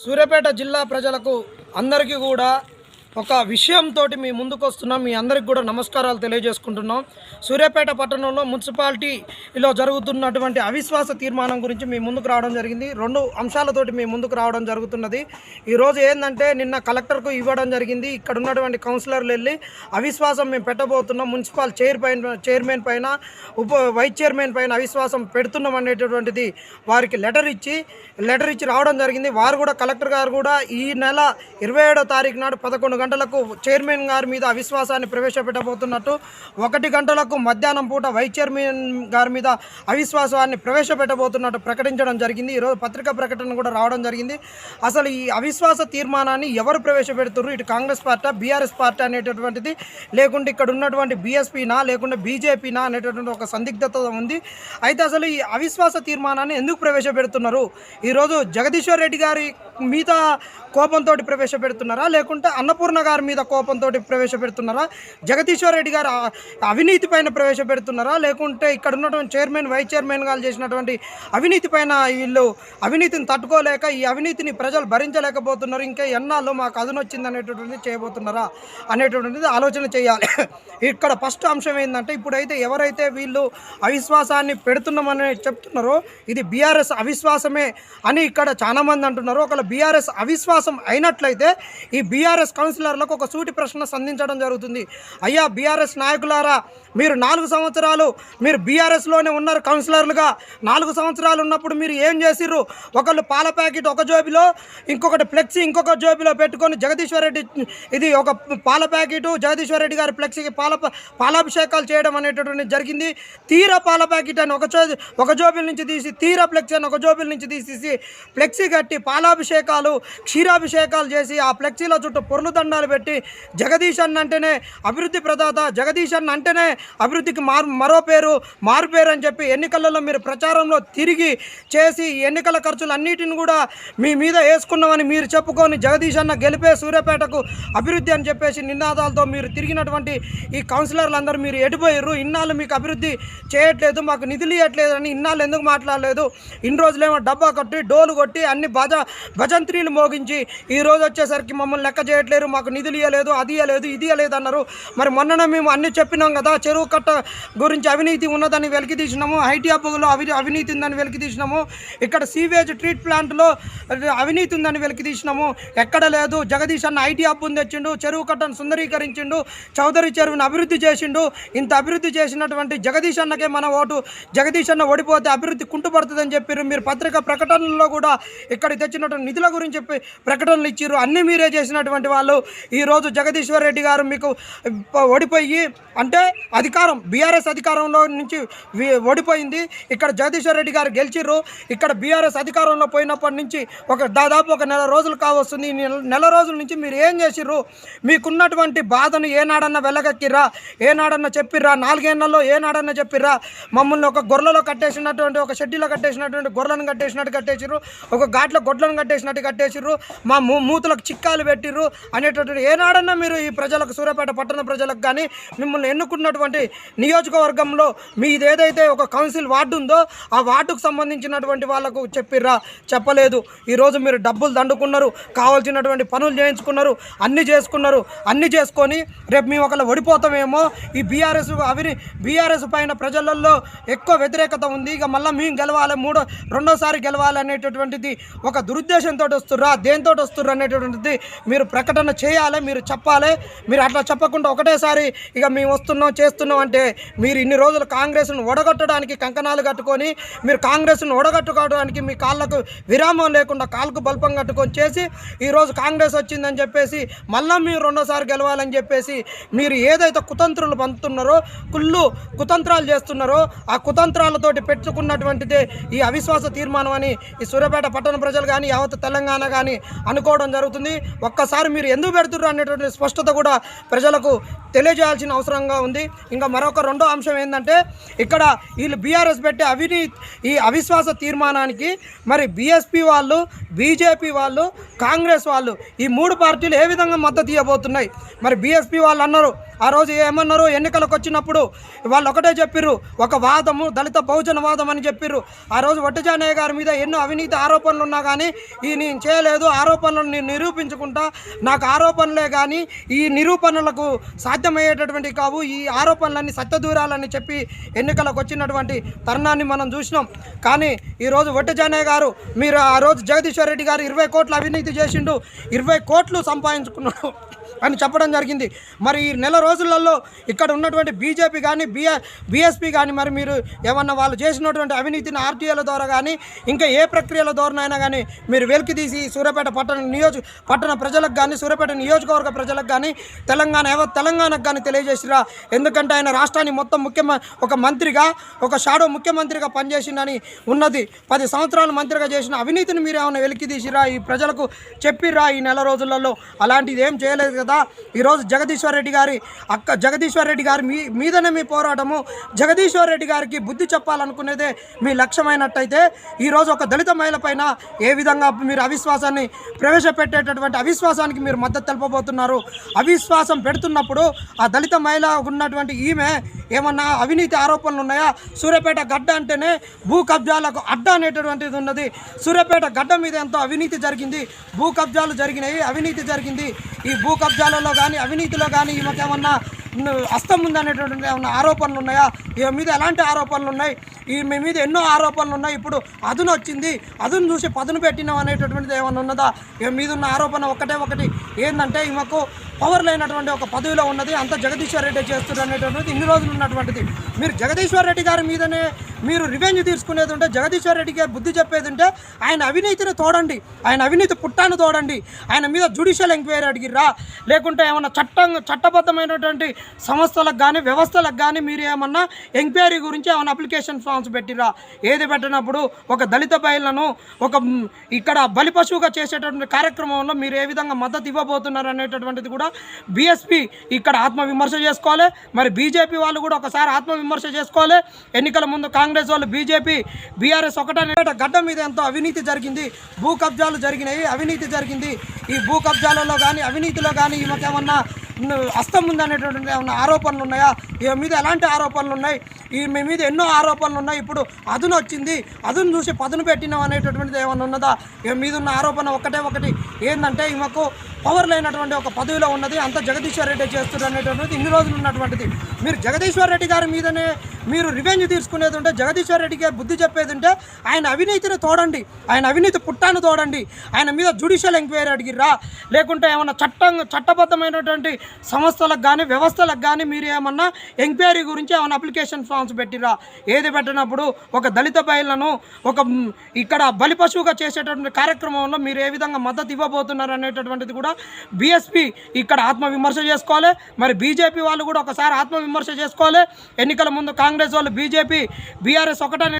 సూర్యాపేట జిల్లా ప్రజలకు అందరికీ కూడా ఒక విషయంతో మీ ముందుకు వస్తున్నాం మీ అందరికి కూడా నమస్కారాలు తెలియజేసుకుంటున్నాం. సూర్యాపేట పట్టణంలో మున్సిపాలిటీలో జరుగుతున్నటువంటి అవిశ్వాస తీర్మానం గురించి మీ ముందుకు రావడం జరిగింది. రెండు అంశాలతోటి మీ ముందుకు రావడం జరుగుతున్నది. ఈరోజు ఏంటంటే నిన్న కలెక్టర్కు ఇవ్వడం జరిగింది. ఇక్కడ ఉన్నటువంటి కౌన్సిలర్లు వెళ్ళి అవిశ్వాసం మేము పెట్టబోతున్నాం. మున్సిపల్ చైర్ పైన చైర్మన్ పైన ఉప వైస్ చైర్మన్ పైన అవిశ్వాసం పెడుతున్నాం అనేటటువంటిది వారికి లెటర్ ఇచ్చి లెటర్ ఇచ్చి రావడం జరిగింది. వారు కూడా కలెక్టర్ గారు కూడా ఈ నెల ఇరవై ఏడో తారీఖు నాడు పదకొండు గంటలకు చైర్మన్ గారి మీద అవిశ్వాసాన్ని ప్రవేశపెట్టబోతున్నట్టు ఒకటి గంటలకు మధ్యాహ్నం పూట వైస్ చైర్మన్ గారి మీద అవిశ్వాసాన్ని ప్రవేశపెట్టబోతున్నట్టు ప్రకటించడం జరిగింది. ఈరోజు పత్రికా ప్రకటన కూడా రావడం జరిగింది. అసలు ఈ అవిశ్వాస తీర్మానాన్ని ఎవరు ప్రవేశపెడుతున్నారు ఇటు కాంగ్రెస్ పార్టీ బీఆర్ఎస్ పార్టీ అనేటటువంటిది. లేకుంటే ఇక్కడ ఉన్నటువంటి బీఎస్పీనా లేకుంటే బీజేపీనా అనేటటువంటి ఒక సందిగ్ధత ఉంది. అయితే అసలు ఈ అవిశ్వాస తీర్మానాన్ని ఎందుకు ప్రవేశపెడుతున్నారు? ఈరోజు జగదీశ్వర్ రెడ్డి గారి మీద కోపంతో ప్రవేశపెడుతున్నారా? లేకుంటే అన్నపూర్ణ గారి మీద కోపంతో ప్రవేశపెడుతున్నారా? జగదీశ్వర్ రెడ్డి గారు అవినీతి పైన ప్రవేశపెడుతున్నారా? లేకుంటే ఇక్కడ ఉన్నటువంటి చైర్మన్ వైస్ చైర్మన్ గారు చేసినటువంటి అవినీతి పైన వీళ్ళు అవినీతిని తట్టుకోలేక ఈ అవినీతిని ప్రజలు భరించలేకపోతున్నారు. ఇంకా ఎన్నాళ్ళు మాకు అదనొచ్చింది అనేటటువంటిది చేయబోతున్నారా? అనేటటువంటిది ఆలోచన చేయాలి. ఇక్కడ ఫస్ట్ అంశం ఏంటంటే ఇప్పుడైతే ఎవరైతే వీళ్ళు అవిశ్వాసాన్ని పెడుతున్నామని చెప్తున్నారో ఇది బీఆర్ఎస్ అవిశ్వాసమే అని ఇక్కడ చాలామంది అంటున్నారు. ఒకవేళ బీఆర్ఎస్ అవిశ్వాసం అయినట్లయితే ఈ బీఆర్ఎస్ కౌన్సిలర్లకు ఒక సూటి ప్రశ్న సంధించడం జరుగుతుంది. అయ్యా బీఆర్ఎస్ నాయకులారా మీరు నాలుగు సంవత్సరాలు మీరు బీఆర్ఎస్లోనే ఉన్నారు కౌన్సిలర్లుగా. నాలుగు సంవత్సరాలు ఉన్నప్పుడు మీరు ఏం చేసిర్రు? ఒకళ్ళు పాల ప్యాకెట్ ఒక జోబిలో ఇంకొకటి ఫ్లెక్సీ ఇంకొక జోబిలో పెట్టుకొని జగదీశ్వర్ రెడ్డి ఇది ఒక పాల ప్యాకెట్ జగదీశ్వర్ రెడ్డి గారి ఫ్లెక్సీకి పాల పాలాభిషేకాలు చేయడం అనేటటువంటి జరిగింది. తీర పాల ప్యాకెట్ అని ఒక జో ఒక జోబిల్ నుంచి తీసి తీర ఫ్లెక్సీ అని ఒక జోబిల్ నుంచి తీసేసి ఫ్లెక్సీ కట్టి అభిషేకాలు క్షీరాభిషేకాలు చేసి ఆ ఫ్లెక్సీల చుట్టూ పొర్లు దండాలు పెట్టి జగదీష్ అన్న అంటేనే అభివృద్ధి ప్రదాత జగదీష్ అన్న అంటేనే అభివృద్ధికి మారు మరో పేరు మారు పేరు అని చెప్పి ఎన్నికలలో మీరు ప్రచారంలో తిరిగి చేసి ఈ ఎన్నికల ఖర్చులు అన్నిటిని కూడా మీ మీద వేసుకున్నామని మీరు చెప్పుకొని జగదీష్ అన్న గెలిపే సూర్యాపేటకు అభివృద్ధి అని చెప్పేసి నినాదాలతో మీరు తిరిగినటువంటి ఈ కౌన్సిలర్లు అందరూ మీరు ఎడిపోయారు. ఇన్నాళ్ళు మీకు అభివృద్ధి చేయట్లేదు మాకు నిధులు ఇవ్వట్లేదు అని ఇన్నాళ్ళు ఎందుకు మాట్లాడలేదు? ఇన్ని రోజులేమో డబ్బా కొట్టి డోలు కొట్టి అన్ని బజ భజంత్రీలు మోగించి ఈ రోజు వచ్చేసరికి మమ్మల్ని లెక్క చేయట్లేరు మాకు నిధులు ఇవ్వలేదు అది ఇవ్వలేదు ఇది ఇవ్వలేదు అన్నారు. మరి మొన్ననే మేము అన్ని చెప్పినాం కదా చెరువు కట్ట గురించి అవినీతి ఉన్నదని వెలికి తీసినాము ఐటీ హబ్బులో అవి అవినీతి ఉందని వెలికి తీసినాము ఇక్కడ సీవేజ్ ట్రీట్ ప్లాంట్లో అవినీతి ఉందని వెలికి తీసినాము ఎక్కడ లేదు జగదీష్ అన్న ఐటీ హబ్ తెచ్చిండు చెరువు కట్టను సుందరీకరించిండు చౌదరి చెరువును అభివృద్ధి చేసిండు ఇంత అభివృద్ధి చేసినటువంటి జగదీష్ అన్నకే మన ఓటు జగదీష్ అన్న ఓడిపోతే అభివృద్ధి కుంటుపడుతుందని చెప్పారు మీరు పత్రిక ప్రకటనలో కూడా ఇక్కడ తెచ్చినటువంటి నిధుల గురించి చెప్పి ప్రకటనలు ఇచ్చారు అన్నీ మీరే చేసినటువంటి వాళ్ళు. ఈరోజు జగదీశ్వర్ రెడ్డి గారు మీకు ఓడిపోయి అంటే అధికారం బీఆర్ఎస్ అధికారంలో నుంచి ఓడిపోయింది. ఇక్కడ జగదీశ్వర్ రెడ్డి గారు గెలిచిర్రు. ఇక్కడ బీఆర్ఎస్ అధికారంలో పోయినప్పటి నుంచి ఒక దాదాపు ఒక నెల రోజులు కావస్తుంది. నెల రోజుల నుంచి మీరు ఏం చేసిర్రు? మీకున్నటువంటి బాధను ఏనాడన్నా వెళ్ళగక్కిర్రా ఏనాడన్నా చెప్పిర్రా? నాలుగేళ్ళలో ఏనాడన్నా చెప్పిర్రా? మమ్మల్ని ఒక గొర్రెలో కట్టేసినటువంటి ఒక షెడ్యూలో కట్టేసినటువంటి గొర్రెలను కట్టేసినట్టు కట్టేసిర్రు. ఒక ఘాట్లో గొడ్లను కట్టేసి కట్టేసినట్టు కట్టేసిర్రు. మా మూతులకు చిక్కాలు పెట్టిర్రు అనేటటువంటి ఏనాడన్నా మీరు ఈ ప్రజలకు సూర్యాపేట పట్టణ ప్రజలకు కానీ మిమ్మల్ని ఎన్నుకున్నటువంటి నియోజకవర్గంలో మీది ఏదైతే ఒక కౌన్సిల్ వార్డు ఉందో ఆ వార్డుకు సంబంధించినటువంటి వాళ్ళకు చెప్పిర్రా? చెప్పలేదు. ఈరోజు మీరు డబ్బులు దండుకున్నారు కావాల్సినటువంటి పనులు చేయించుకున్నారు అన్నీ చేసుకున్నారు. అన్నీ చేసుకొని రేపు మేము ఒకళ్ళు ఓడిపోతామేమో. ఈ బీఆర్ఎస్ అవి బీఆర్ఎస్ పైన ప్రజలలో ఎక్కువ వ్యతిరేకత ఉంది. ఇక మళ్ళీ మేము గెలవాలి మూడో రెండోసారి గెలవాలి అనేటటువంటిది ఒక ఉద్దేశంతో వస్తుర్రా దేంతో వస్తుర్రా అనేటటువంటిది మీరు ప్రకటన చేయాలి మీరు చెప్పాలి. మీరు అట్లా చెప్పకుండా ఒకటేసారి ఇక మేము వస్తున్నాం చేస్తున్నాం అంటే మీరు ఇన్ని రోజులు కాంగ్రెస్ను ఒడగొట్టడానికి కంకణాలు కట్టుకొని మీరు కాంగ్రెస్ను ఒడగట్టుకోవడానికి మీ కాళ్ళకు విరామం లేకుండా కాళ్ళకు బల్పం కట్టుకొని చేసి ఈరోజు కాంగ్రెస్ వచ్చిందని చెప్పేసి మళ్ళీ మీరు రెండోసారి గెలవాలని చెప్పేసి మీరు ఏదైతే కుతంత్రులు పంపుతున్నారో కుళ్ళు కుతంత్రాలు చేస్తున్నారో ఆ కుతంత్రాలతోటి పెట్టుకున్నటువంటిదే ఈ అవిశ్వాస తీర్మానం అని ఈ సూర్యాపేట పట్టణ ప్రజలు కానీ యావత్ తెలంగాణ కానీ అనుకోవడం జరుగుతుంది. ఒక్కసారి మీరు ఎందుకు పెడుతున్నారు అనేటువంటి స్పష్టత కూడా ప్రజలకు తెలియజేయాల్సిన అవసరంగా ఉంది. ఇంకా మరొక రెండో అంశం ఏంటంటే ఇక్కడ వీళ్ళు బీఆర్ఎస్ పెట్టే అవినీతి ఈ అవిశ్వాస తీర్మానానికి మరి బీఎస్పీ వాళ్ళు బీజేపీ వాళ్ళు కాంగ్రెస్ వాళ్ళు ఈ మూడు పార్టీలు ఏ విధంగా మద్దతు ఇవ్వబోతున్నాయి? మరి బీఎస్పీ వాళ్ళు అన్నారు ఆ రోజు ఏమన్నారు? ఎన్నికలకు వచ్చినప్పుడు వాళ్ళు ఒకటే చెప్పిర్రు ఒక వాదము దళిత బహుజన వాదం అని చెప్పిర్రు. ఆ రోజు వట్టిజానయ్య గారి మీద ఎన్నో అవినీతి ఆరోపణలు ఉన్నా కానీ ఈ నేను చేయలేదు ఆరోపణలను నేను నిరూపించుకుంటా నాకు ఆరోపణలే కానీ ఈ నిరూపణలకు సాధ్యమయ్యేటటువంటి కావు ఈ ఆరోపణలన్నీ సత్యదూరాలని చెప్పి ఎన్నికలకు వచ్చినటువంటి తరుణాన్ని మనం చూసినాం. కానీ ఈరోజు వట్టిజానయ్య గారు మీరు ఆ రోజు జగదీశ్వర్ రెడ్డి గారు ఇరవై కోట్లు అవినీతి చేసిండు ఇరవై కోట్లు సంపాదించుకున్నాడు అని చెప్పడం జరిగింది. మరి ఈ నెల రోజులలో ఇక్కడ ఉన్నటువంటి బీజేపీ కానీ బిఆ బీఎస్పీ కానీ మరి మీరు ఏమన్నా వాళ్ళు చేసినటువంటి అవినీతిని ఆర్టీఐల ద్వారా కానీ ఇంకా ఏ ప్రక్రియల ద్వారానైనా కానీ మీరు వెలికి తీసి సూర్యాపేట పట్టణ నియోజక పట్టణ ప్రజలకు కానీ సూర్యాపేట నియోజకవర్గ ప్రజలకు కానీ తెలంగాణ యావత్ తెలంగాణకు కానీ తెలియజేసిరా. ఎందుకంటే ఆయన రాష్ట్రాన్ని మొత్తం ముఖ్యమ ఒక మంత్రిగా ఒక షాడో ముఖ్యమంత్రిగా పనిచేసిందని ఉన్నది. పది సంవత్సరాలు మంత్రిగా చేసిన అవినీతిని మీరు ఏమైనా వెలికి తీసిరా ఈ ప్రజలకు చెప్పిరా ఈ నెల రోజులలో. అలాంటిది ఏం చేయలేదు కదా. ఈరోజు జగదీశ్వర్ రెడ్డి గారి అక్క జగదీశ్వర్ రెడ్డి గారి మీ మీదనే మీ పోరాటము. జగదీశ్వర్ రెడ్డి గారికి బుద్ధి చెప్పాలనుకునేదే మీ లక్ష్యమైనట్టయితే ఈరోజు ఒక దళిత మహిళ పైన ఏ విధంగా మీరు అవిశ్వాసాన్ని ప్రవేశపెట్టేటటువంటి అవిశ్వాసానికి మీరు మద్దతు తెలపబోతున్నారు. అవిశ్వాసం పెడుతున్నప్పుడు ఆ దళిత మహిళ ఉన్నటువంటి ఈమె ఏమన్నా అవినీతి ఆరోపణలు ఉన్నాయా? సూర్యాపేట గడ్డ అంటేనే భూ కబ్జాలకు అడ్డ అనేటటువంటిది ఉన్నది. సూర్యాపేట గడ్డ మీద ఎంతో అవినీతి జరిగింది. భూ కబ్జాలు జరిగినాయి. అవినీతి జరిగింది. ఈ భూ కబ్జాలలో కానీ అవినీతిలో కానీ ఈమెకేమన్నా అస్తం హస్తం ఉందనేటువంటి ఏమన్నా ఆరోపణలు ఉన్నాయా? ఈమె మీద ఎలాంటి ఆరోపణలు ఉన్నాయి? ఈమె మీద ఎన్నో ఆరోపణలు ఉన్నాయి. ఇప్పుడు అదును వచ్చింది. అదును చూసి పదును పెట్టినాం అనేటటువంటిది ఏమన్నా ఉన్నదా? ఈమె మీద ఉన్న ఆరోపణ ఒకటే ఒకటి. ఏంటంటే ఈమెకు పవర్ లేనటువంటి ఒక పదవిలో ఉన్నది. అంత జగదీశ్వర్ రెడ్డి చేస్తున్నారు అనేటువంటిది ఇన్ని రోజులు ఉన్నటువంటిది. మీరు జగదీశ్వర్ రెడ్డి గారి మీదనే మీరు రివెంజ్ తీసుకునేది ఉంటే జగదీశ్వర్ రెడ్డి గారు బుద్ధి చెప్పేది ఉంటే ఆయన అవినీతిని తోడండి. ఆయన అవినీతి పుట్టాను తోడండి. ఆయన మీద జుడిషియల్ ఎంక్వైరీ అడిగిరా లేకుంటే ఏమన్నా చట్టం చట్టబద్ధమైనటువంటి సంస్థలకు కానీ వ్యవస్థలకు కానీ మీరు ఏమన్నా ఎంక్వైరీ గురించి ఏమైనా అప్లికేషన్ ఫామ్స్ పెట్టిరా ఏది పెట్టినప్పుడు ఒక దళిత బయలను ఒక ఇక్కడ బలిపశువుగా చేసేటటువంటి కార్యక్రమంలో మీరు ఏ విధంగా మద్దతు ఇవ్వబోతున్నారు అనేటటువంటిది కూడా బీఎస్పీ ఇక్కడ ఆత్మవిమర్శ చేసుకోవాలి. మరి బీజేపీ వాళ్ళు కూడా ఒకసారి ఆత్మవిమర్శ చేసుకోవాలి. ఎన్నికల ముందు కాంగ్రెస్ వాళ్ళు బీజేపీ బీఆర్ఎస్ ఒకటనే గడ్డ మీద ఎంతో అవినీతి జరిగింది. భూ కబ్జాలు జరిగినాయి. అవినీతి జరిగింది. ఈ భూ కబ్జాలలో కానీ అవినీతిలో కానీ ఈమెకేమన్నా అస్తం ఉందనేటువంటి ఏమన్నా ఆరోపణలు ఉన్నాయా? ఈమె మీద ఎలాంటి ఆరోపణలు ఉన్నాయి? ఈమె మీద ఎన్నో ఆరోపణలు ఉన్నాయి. ఇప్పుడు అదును వచ్చింది. అదును చూసి పదును పెట్టినాం అనేటటువంటిది ఏమన్నా ఉన్నదా? ఈమె మీద ఉన్న ఆరోపణ ఒకటే ఒకటి. ఏంటంటే ఈమెకు పవర్ లేనటువంటి ఒక పదవిలో ఉన్నది. అంత జగదీశ్వర్ రెడ్డి చేస్తున్నారు అనేటటువంటిది ఇన్ని రోజులు ఉన్నటువంటిది. మీరు జగదీశ్వర్ రెడ్డి గారి మీదనే మీరు రివెంజ్ తీసుకునేది ఉంటే జగదీశ్వర్ రెడ్డి గారు బుద్ధి చెప్పేది ఉంటే ఆయన అవినీతిని తోడండి. ఆయన అవినీతి పుట్టాను తోడండి. ఆయన మీద జ్యుడిషియల్ ఎంక్వైరీ అడిగిరా లేకుంటే ఏమన్నా చట్టం చట్టబద్ధమైనటువంటి సంస్థలకు కానీ వ్యవస్థలకు కానీ మీరు ఏమన్నా ఎంక్వైరీ గురించి ఏమైనా అప్లికేషన్ ఫామ్స్ పెట్టిరా ఏది పెట్టినప్పుడు ఒక దళిత బయలను ఒక ఇక్కడ బలి పశువుగా చేసేటటువంటి కార్యక్రమంలో మీరు ఏ విధంగా మద్దతు ఇవ్వబోతున్నారు అనేటటువంటిది కూడా బీఎస్పీ ఇక్కడ ఆత్మవిమర్శ చేసుకోవాలి. మరి బీజేపీ వాళ్ళు కూడా ఒకసారి ఆత్మవిమర్శ చేసుకోవాలి. ఎన్నికల ముందు కాంగ్రెస్ వాళ్ళు బీజేపీ బీఆర్ఎస్ ఒకటే